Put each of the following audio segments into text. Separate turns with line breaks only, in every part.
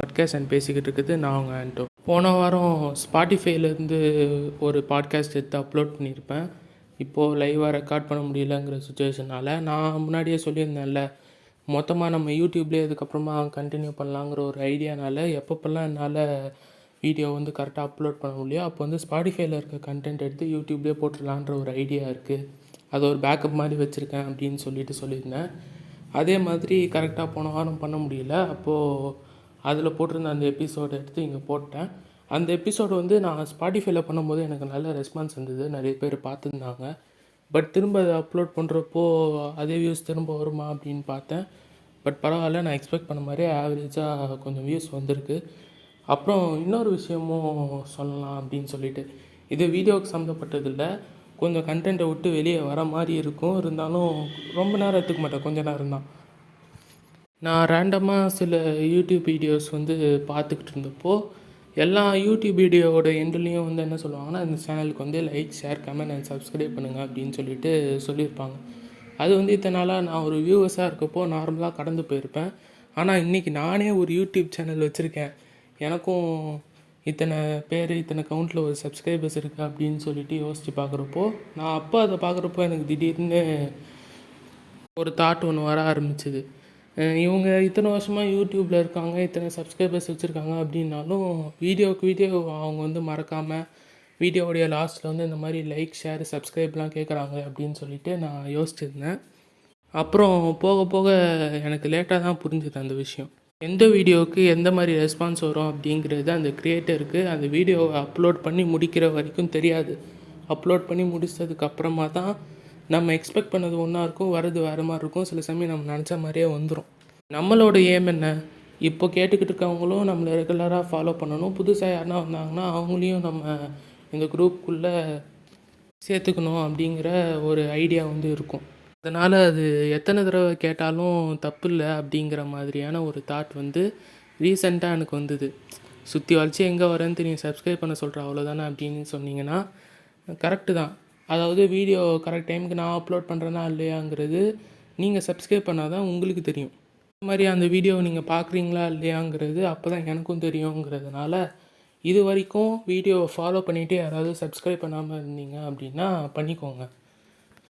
Podcast பேசிக்கிட்டு இருக்குது. நான் அவங்க ஆண்டோ போன வாரம் ஸ்பாட்டிஃபைலேருந்து ஒரு பாட்காஸ்ட் எடுத்து அப்லோட் பண்ணியிருப்பேன். இப்போது லைவாக ரெக்கார்ட் பண்ண முடியலங்கிற சுச்சுவேஷனால் நான் முன்னாடியே சொல்லியிருந்தேன்ல மொத்தமாக நம்ம யூடியூப்லேயே அதுக்கப்புறமா கண்டினியூ பண்ணலாங்கிற ஒரு ஐடியானால் எப்பப்பெல்லாம் என்னால் வீடியோ வந்து கரெக்டாக அப்லோட் பண்ண முடியும் அப்போ வந்து ஸ்பாட்டிஃபைல இருக்க கண்டென்ட் எடுத்து யூடியூப்லேயே போட்டுடலான்ற ஒரு ஐடியா இருக்குது அது ஒரு பேக்கப் மாதிரி வச்சுருக்கேன் அப்படின்னு சொல்லிட்டு சொல்லியிருந்தேன். அதே மாதிரி கரெக்டாக போன வாரம் பண்ண முடியல. அப்போது அதில் போட்டிருந்த அந்த எபிசோடு எடுத்து இங்கே போட்டேன். அந்த எபிசோடு வந்து நான் ஸ்பாட்டிஃபைல பண்ணும்போது எனக்கு நல்ல ரெஸ்பான்ஸ் இருந்தது நிறைய பேர் பார்த்துருந்தாங்க. பட் திரும்ப அதை அப்லோட் பண்ணுறப்போ அதே வியூஸ் திரும்ப வருமா அப்படின்னு பார்த்தேன். பட் பரவாயில்ல நான் எக்ஸ்பெக்ட் பண்ண மாதிரி ஆவரேஜாக கொஞ்சம் வியூஸ் வந்திருக்கு. அப்புறம் இன்னொரு விஷயமும் சொல்லலாம் அப்படின்னு சொல்லிட்டு. இது வீடியோவுக்கு சம்மந்தப்பட்டதில்லை கொஞ்சம் கண்டென்ட்டை விட்டு வெளியே வர மாதிரி இருக்கும். இருந்தாலும் ரொம்ப நேரம் எடுத்துக்க மாட்டேன் கொஞ்ச நேரம் தான். நான் ரேண்டமாக சில யூடியூப் வீடியோஸ் வந்து பார்த்துக்கிட்டு இருந்தப்போ எல்லா யூடியூப் வீடியோவோட எண்ட்லேயும் வந்து என்ன சொல்லுவாங்கன்னா இந்த சேனலுக்கு வந்து like share comment and subscribe பண்ணுங்கள் அப்படின்னு சொல்லிட்டு சொல்லியிருப்பாங்க. அது வந்து இத்தனை நாளாக நான் ஒரு வியூவர்ஸாக இருக்கப்போ நார்மலாக கடந்து போயிருப்பேன். ஆனால் இன்றைக்கி நானே ஒரு யூடியூப் சேனல் வச்சுருக்கேன். எனக்கும் இத்தனை பேர் இத்தனை கவுண்டில் ஒரு சப்ஸ்கிரைபர்ஸ் இருக்குது அப்படின்னு சொல்லிட்டு யோசித்து பார்க்குறப்போ நான் அப்போ அதை பார்க்குறப்போ எனக்கு திடீர்னு ஒரு தாட் ஒன்று வர ஆரம்பிச்சிது. இவங்க இத்தனை வருஷமாக யூடியூப்பில் இருக்காங்க இத்தனை சப்ஸ்கிரைபர்ஸ் வச்சுருக்காங்க அப்படின்னாலும் வீடியோவுக்கு வீடியோ அவங்க வந்து மறக்காமல் வீடியோவுடைய லாஸ்ட்டில் வந்து இந்த மாதிரி லைக் ஷேர் சப்ஸ்கிரைப்லாம் கேட்குறாங்க அப்படின்னு சொல்லிட்டு நான் யோசிச்சிருந்தேன். அப்புறம் போக போக எனக்கு லேட்டாக தான் புரிஞ்சுது அந்த விஷயம். எந்த வீடியோவுக்கு எந்த மாதிரி ரெஸ்பான்ஸ் வரும் அப்படிங்கிறது அந்த க்ரியேட்டருக்கு அந்த வீடியோவை அப்லோட் பண்ணி முடிக்கிற வரைக்கும் தெரியாது. அப்லோட் பண்ணி முடிச்சதுக்கு அப்புறமா தான் நம்ம எக்ஸ்பெக்ட் பண்ணது ஒன்றா இருக்கும் வரது வேறு மாதிரி இருக்கும். சில சமயம் நம்ம நினச்ச மாதிரியே வந்துடும் நம்மளோட ஏம் என்ன? இப்போ கேட்டுக்கிட்டு இருக்கவங்களும் நம்மளை ரெகுலராக ஃபாலோ பண்ணணும். புதுசாக யாருனா வந்தாங்கன்னா அவங்களையும் நம்ம இந்த குரூப்புக்குள்ளே சேர்த்துக்கணும் அப்படிங்கிற ஒரு ஐடியா வந்து இருக்கும். அதனால் அது எத்தனை தடவை கேட்டாலும் தப்பு இல்லை அப்படிங்கிற மாதிரியான ஒரு தாட் வந்து ரீசெண்டாக எனக்கு வந்தது. சுற்றி வளைச்சி எங்கே வரேன்னு தெரியும் சப்ஸ்கிரைப் பண்ண சொல்கிறேன் அவ்வளோதானே அப்படின்னு சொன்னீங்கன்னா கரெக்டு தான். அதாவது வீடியோ கரெக்ட் டைமுக்கு நான் அப்லோட் பண்ணுறேனா இல்லையாங்கிறது நீங்கள் சப்ஸ்கிரைப் பண்ணால் தான் உங்களுக்கு தெரியும். இந்த மாதிரி அந்த வீடியோவை நீங்கள் பார்க்குறீங்களா இல்லையாங்கிறது அப்போ தான் எனக்கும் தெரியுங்கிறதுனால இது வரைக்கும் வீடியோவை ஃபாலோ பண்ணிவிட்டு யாராவது சப்ஸ்கிரைப் பண்ணாமல் இருந்தீங்க அப்படின்னா பண்ணிக்கோங்க.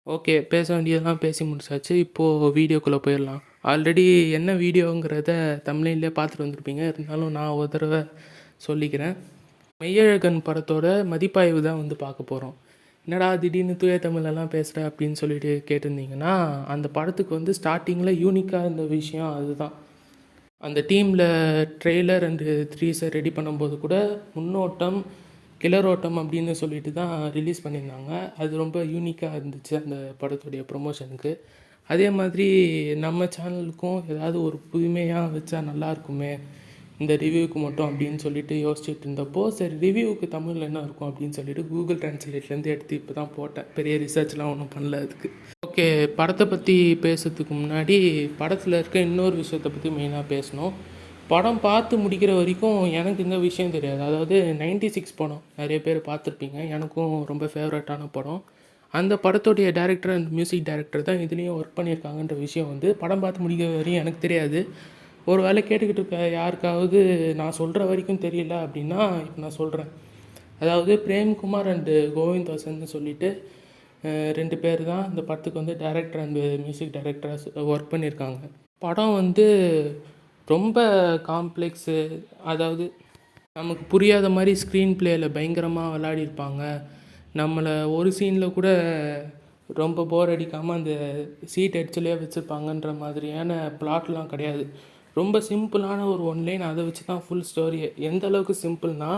ஓகே பேச வேண்டியதெல்லாம் பேசி முடிச்சாச்சு. இப்போது வீடியோக்குள்ளே போயிடலாம். ஆல்ரெடி என்ன வீடியோங்கிறத தமிழ்லேயே பார்த்துட்டு வந்திருப்பீங்க. இருந்தாலும் நான் ஒரு தடவை சொல்லிக்கிறேன். மெய்யழகன் படத்தோட மதிப்பாய்வு தான் வந்து பார்க்க போகிறோம் என்னடா திடீர்னு தூய தமிழெல்லாம் பேசுகிற அப்படின்னு சொல்லிட்டு கேட்டிருந்தீங்கன்னா அந்த படத்துக்கு வந்து ஸ்டார்டிங்கில் யூனிக்காக இருந்த விஷயம் அதுதான். அந்த டீமில் ட்ரெய்லர் அண்டு த்ரீஸை ரெடி பண்ணும்போது கூட முன்னோட்டம் கிளரோட்டம் அப்படின்னு சொல்லிட்டு தான் ரிலீஸ் பண்ணியிருந்தாங்க. அது ரொம்ப யூனிக்காக இருந்துச்சு அந்த படத்துடைய ப்ரொமோஷனுக்கு அதே மாதிரி நம்ம சேனலுக்கும் ஏதாவது ஒரு புதுமையாக வச்சா நல்லா இருக்குமே இந்த ரிவ்யூவுக்கு மட்டும் அப்படின்னு சொல்லிட்டு யோசிச்சுட்டு இருந்தப்போ சரி ரிவ்யூவுக்கு தமிழில் என்ன இருக்கும் அப்படின்னு சொல்லிட்டு கூகுள் ட்ரான்ஸ்லேட்லேருந்து எடுத்து இப்போ தான் போட்டேன். பெரிய ரிசர்ச்லாம் ஒன்றும் பண்ணல அதுக்கு. ஓகே படத்தை பற்றி பேசுறதுக்கு முன்னாடி படத்தில் இருக்க இன்னொரு விஷயத்தை பற்றி மெயினாக பேசணும். படம் பார்த்து முடிக்கிற வரைக்கும் எனக்கு இந்த விஷயம் தெரியாது. அதாவது நைன்டி சிக்ஸ் படம். நிறைய பேர் பார்த்துருப்பீங்க. எனக்கும் ரொம்ப ஃபேவரட்டான படம். அந்த படத்துடைய டேரக்டர் அண்ட் மியூசிக் டைரக்டர் தான் இதுலேயும் ஒர்க் பண்ணியிருக்காங்கன்ற விஷயம் வந்து படம் பார்த்து முடிக்கிற வரையும் எனக்கு தெரியாது. ஒரு வேளை கேட்டுக்கிட்டு இருக்க யாருக்காவது நான் சொல்கிற வரைக்கும் தெரியல அப்படின்னா இப்போ நான் சொல்கிறேன் அதாவது பிரேம்குமார் அண்டு கோவிந்த் வாசன் சொல்லிட்டு ரெண்டு பேர் தான் இந்த படத்துக்கு வந்து டைரக்டர் அண்டு மியூசிக் டைரக்டராக ஒர்க் பண்ணியிருக்காங்க. படம் வந்து ரொம்ப காம்ப்ளெக்ஸு அதாவது நமக்கு புரியாத மாதிரி ஸ்க்ரீன் பிளேயில் பயங்கரமாக விளையாடிருப்பாங்க நம்மளை ஒரு சீனில் கூட ரொம்ப போர் அடிக்காமல் அந்த சீட் எட்ஜிலே வச்சுருப்பாங்கன்ற மாதிரியான பிளாட்லாம் கிடையாது. ரொம்ப சிம்பிளான ஒரு ஒன்லைன் அதை வச்சு தான் ஃபுல் ஸ்டோரியை எந்த அளவுக்கு சிம்பிள்னா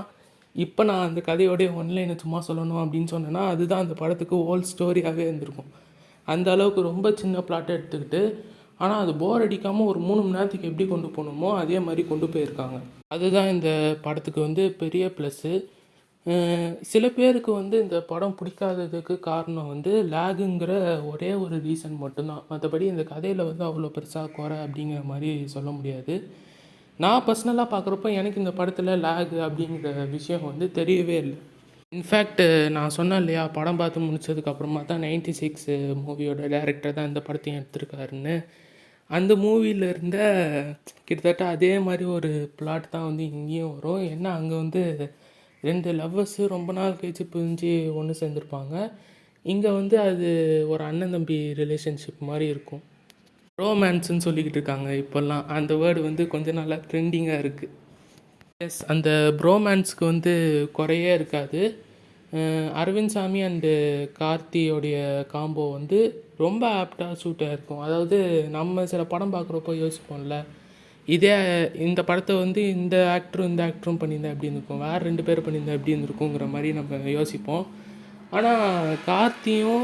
இப்போ நான் அந்த கதையோடைய ஒன்லைனை சும்மா சொல்லணும் அப்படின்னு சொன்னேன்னா அதுதான் அந்த படத்துக்கு ஹோல் ஸ்டோரியாகவே இருந்திருக்கும். அந்த அளவுக்கு ரொம்ப சின்ன பிளாட்டை எடுத்துக்கிட்டு ஆனால் அது போர் அடிக்காமல் ஒரு மூணு மணி நேரத்துக்கு எப்படி கொண்டு போகணுமோ அதே மாதிரி கொண்டு போயிருக்காங்க. அதுதான் இந்த படத்துக்கு வந்து பெரிய ப்ளஸ்ஸு சில பேருக்கு வந்து இந்த படம் பிடிக்காததுக்கு காரணம் வந்து லேகுங்கிற ஒரே ஒரு ரீசன் மட்டும்தான். மற்றபடி இந்த கதையில் வந்து அவ்வளோ பெருசாக குறை அப்படிங்கிற மாதிரி சொல்ல முடியாது. நான் பர்சனலாக பார்க்குறப்ப எனக்கு இந்த படத்தில் லேகு அப்படிங்கிற விஷயம் வந்து தெரியவே இல்லை. இன்ஃபேக்ட் நான் சொன்னேன் இல்லையா படம் பார்த்து முடிச்சதுக்கப்புறமா தான் நைன்டி சிக்ஸ் மூவியோட டேரக்டர் தான் இந்த படத்தையும் எடுத்திருக்காருன்னு. அந்த மூவியில் இருந்த கிட்டத்தட்ட அதே மாதிரி ஒரு பிளாட் தான் வந்து இங்கேயும் வரும். ஏன்னா அங்கே வந்து ரெண்டு லவ்வர்ஸு ரொம்ப நாள் கழிச்சு பிரிஞ்சு ஒன்று சேர்ந்துருப்பாங்க. இங்கே வந்து அது ஒரு அண்ணன் தம்பி ரிலேஷன்ஷிப் மாதிரி இருக்கும். ரோமான்ஸுன்னு சொல்லிக்கிட்டு இருக்காங்க இப்போல்லாம். அந்த வேர்டு வந்து கொஞ்ச நாளாக ட்ரெண்டிங்காக இருக்குது எஸ் அந்த ப்ரோமான்ஸுக்கு வந்து குறையே இருக்காது. அரவிந்த் சாமி அண்டு கார்த்தியோடைய காம்போ வந்து ரொம்ப ஆப்டாக சூட்டாக இருக்கும். அதாவது நம்ம சில படம் பார்க்குறப்போ யோசிப்போம்ல இதே இந்த படத்தை வந்து இந்த ஆக்டரும் இந்த ஆக்டரும் பண்ணியிருந்தா எப்படி இருந்திருக்கும்? வேறு ரெண்டு பேர் பண்ணியிருந்தா எப்படி இருந்திருக்குங்கிற மாதிரி நம்ம யோசிப்போம். ஆனால் கார்த்தியும்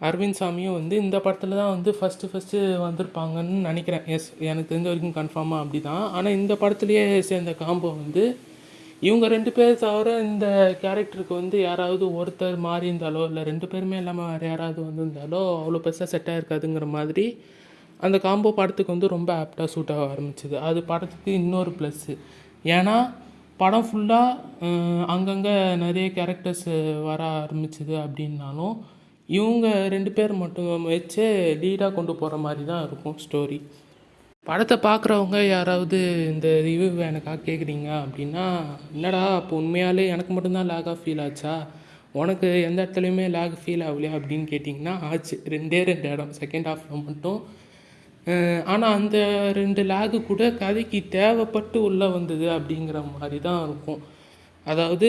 அரவிந்த் சாமியும் வந்து இந்த படத்தில் தான் வந்து ஃபஸ்ட்டு ஃபஸ்ட்டு வந்திருப்பாங்கன்னு நினைக்கிறேன். எஸ் எனக்கு தெரிஞ்ச வரைக்கும் கன்ஃபார்மாக அப்படி தான் ஆனால் இந்த படத்துலேயே சேர்ந்த காம்போ வந்து இவங்க ரெண்டு பேர் தவிர இந்த கேரக்டருக்கு வந்து யாராவது ஒருத்தர் மாறி இருந்தாலோ இல்லை ரெண்டு பேருமே இல்லாமல் வேறு யாராவது வந்திருந்தாலோ அவ்வளோ பெருசாக செட்டாக இருக்காதுங்கிற மாதிரி அந்த காம்போ படத்துக்கு வந்து ரொம்ப ஆப்டாக சூட் ஆக ஆரம்பிச்சிது. அது படத்துக்கு இன்னொரு ப்ளஸ்ஸு ஏன்னா படம் ஃபுல்லாக அங்கங்கே நிறைய கேரக்டர்ஸ் வர ஆரம்பிச்சிது அப்படின்னாலும் இவங்க ரெண்டு பேர் மட்டும் வச்சு லீடாக கொண்டு போகிற மாதிரி தான் இருக்கும் ஸ்டோரி படத்தை பார்க்குறவங்க யாராவது இந்த ரிவ்யூ எனக்காக கேட்குறீங்க அப்படின்னா என்னடா அப்போ உண்மையாலே எனக்கு மட்டும்தான் லேகாக ஃபீல் ஆச்சா? உனக்கு எந்த இடத்துலையுமே லேக் ஃபீல் ஆகலையா? அப்படின்னு கேட்டிங்கன்னா ஆச்சு. ரெண்டே ரெண்டு இடம். செகண்ட் ஹாஃபில் மட்டும் ஆனால் அந்த ரெண்டு லேகு கூட கதைக்கு தேவைப்பட்டு உள்ளே வந்தது அப்படிங்கிற மாதிரி தான் இருக்கும். அதாவது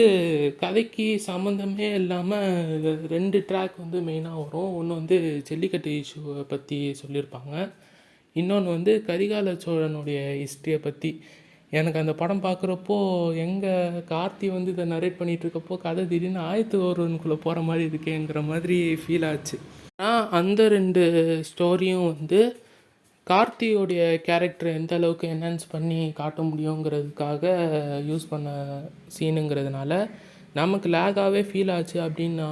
கதைக்கு சம்மந்தமே இல்லாமல் ரெண்டு ட்ராக் வந்து மெயினாக வரும். ஒன்று வந்து ஜல்லிக்கட்டு இஷ்யூவை பற்றி சொல்லியிருப்பாங்க. இன்னொன்று வந்து கரிகால சோழனுடைய ஹிஸ்ட்ரியை பற்றி எனக்கு அந்த படம் பார்க்குறப்போ எங்கள் கார்த்தி வந்து இதை நரேட் பண்ணிகிட்ருக்கப்போ கதை திடீர்னு ஆயத்து ஒருவனுக்குள்ளே போகிற மாதிரி இருக்கேங்கிற மாதிரி ஃபீல் ஆச்சு. ஆனால் அந்த ரெண்டு ஸ்டோரியும் வந்து கார்த்தியோடைய கேரக்டர் எந்த அளவுக்கு என்ஹான்ஸ் பண்ணி காட்ட முடியுங்கிறதுக்காக யூஸ் பண்ண சீனுங்கிறதுனால நமக்கு லேகாகவே ஃபீல் ஆச்சு அப்படின்னா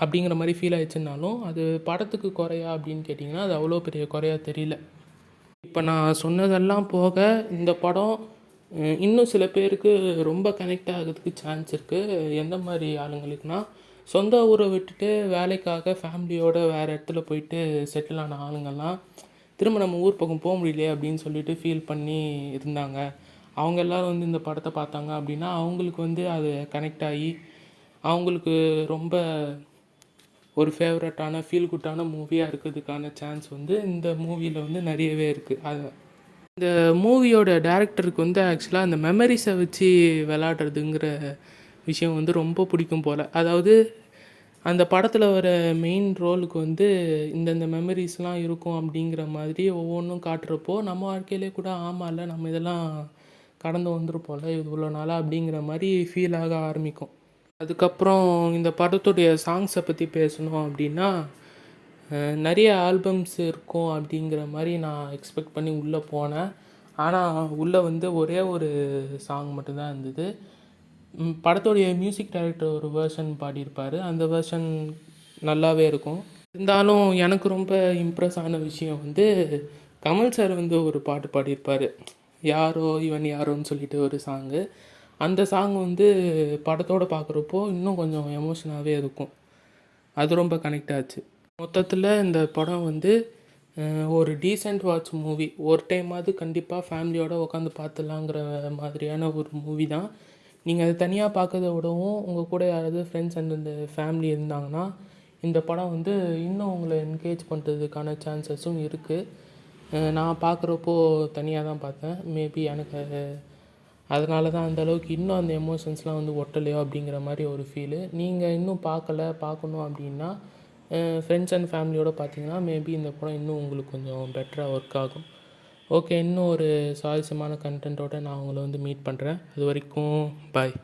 அப்படிங்கிற மாதிரி ஃபீல் ஆயிடுச்சுனாலும் அது படத்துக்கு குறையா அப்படின்னு கேட்டிங்கன்னா அது அவ்வளோ பெரிய குறையா தெரியல. இப்போ நான் சொன்னதெல்லாம் போக இந்த படம் இன்னும் சில பேருக்கு ரொம்ப கனெக்ட் ஆகிறதுக்கு சான்ஸ் இருக்குது எந்த மாதிரி ஆளுங்களுக்குனா சொந்த ஊரை விட்டுட்டு வேலைக்காக ஃபேமிலியோடு வேறு இடத்துல போயிட்டு செட்டில் ஆன ஆளுங்கள்லாம் திரும்ப நம்ம ஊர் பக்கம் போக முடியலையே அப்படின்னு சொல்லிட்டு ஃபீல் பண்ணி இருந்தாங்க. அவங்க எல்லாரும் வந்து இந்த படத்தை பார்த்தாங்க அப்படின்னா அவங்களுக்கு வந்து அது கனெக்ட் ஆகி அவங்களுக்கு ரொம்ப ஒரு ஃபேவரட்டான ஃபீல் குட்டான மூவியாக இருக்கிறதுக்கான சான்ஸ் வந்து இந்த மூவியில் வந்து நிறையவே இருக்குது அது இந்த மூவியோட டேரக்டருக்கு வந்து ஆக்சுவலாக அந்த மெமரிஸை வச்சு விளாடுறதுங்கிற விஷயம் வந்து ரொம்ப பிடிக்கும் போல். அதாவது அந்த படத்தில் வர மெயின் ரோலுக்கு வந்து இந்தந்த மெமரிஸ்லாம் இருக்கும் அப்படிங்கிற மாதிரி ஒவ்வொன்றும் காட்டுறப்போ நம்ம வாழ்க்கையிலே கூட ஆமாம்ல நம்ம இதெல்லாம் கடந்து வந்திருப்போம்ல இவ்வளோ நாளாக அப்படிங்கிற மாதிரி ஃபீல் ஆக ஆரம்பிக்கும். அதுக்கப்புறம் இந்த படத்துடைய சாங்ஸை பற்றி பேசணும் அப்படின்னா நிறைய ஆல்பம்ஸ் இருக்கும் அப்படிங்கிற மாதிரி நான் எக்ஸ்பெக்ட் பண்ணி உள்ளே போனேன். ஆனால் உள்ளே வந்து ஒரே ஒரு சாங் மட்டும்தான் இருந்தது. படத்துடைய மியூசிக் டைரக்டர் ஒரு வேர்ஷன் பாடியிருப்பார். அந்த வேர்ஷன் நல்லாவே இருக்கும். இருந்தாலும் எனக்கு ரொம்ப இம்ப்ரெஸ் ஆன விஷயம் வந்து கமல் சார் வந்து ஒரு பாட்டு பாடியிருப்பார். யாரோ இவன் யாரோன்னு சொல்லிட்டு ஒரு சாங்கு அந்த சாங் வந்து படத்தோட பார்க்குறப்போ இன்னும் கொஞ்சம் எமோஷனாகவே இருக்கும். அது ரொம்ப கனெக்ட் ஆச்சு. மொத்தத்தில் இந்த படம் வந்து ஒரு டீசெண்ட் வாட்ச் மூவி ஒரு டைமாவது கண்டிப்பாக ஃபேமிலியோடு உட்காந்து பார்த்துலாங்கிற மாதிரியான ஒரு மூவி தான். நீங்கள் அது தனியாக பார்க்கறத விடவும் உங்கள் கூட யாராவது ஃப்ரெண்ட்ஸ் அண்ட் இந்த ஃபேமிலி இருந்தாங்கன்னா இந்த படம் வந்து இன்னும் உங்களை என்கேஜ் பண்ணுறதுக்கான சான்சஸும் இருக்குது நான் பார்க்குறப்போ தனியாக தான் பார்த்தேன். மேபி எனக்கு அதனால தான் அந்தளவுக்கு இன்னும் அந்த எமோஷன்ஸ்லாம் வந்து ஒட்டலையோ அப்படிங்கிற மாதிரி ஒரு ஃபீலு நீங்கள் இன்னும் பார்க்கல பார்க்கணும் அப்படின்னா ஃப்ரெண்ட்ஸ் அண்ட் ஃபேமிலியோடு பார்த்தீங்கன்னா மேபி இந்த படம் இன்னும் உங்களுக்கு கொஞ்சம் பெட்டராக ஒர்க் ஆகும். ஓகே இன்னும் ஒரு சுவாரஸ்யமான கண்டென்ட்டோட நான் உங்களை வந்து மீட் பண்ணுறேன் அது வரைக்கும் பாய்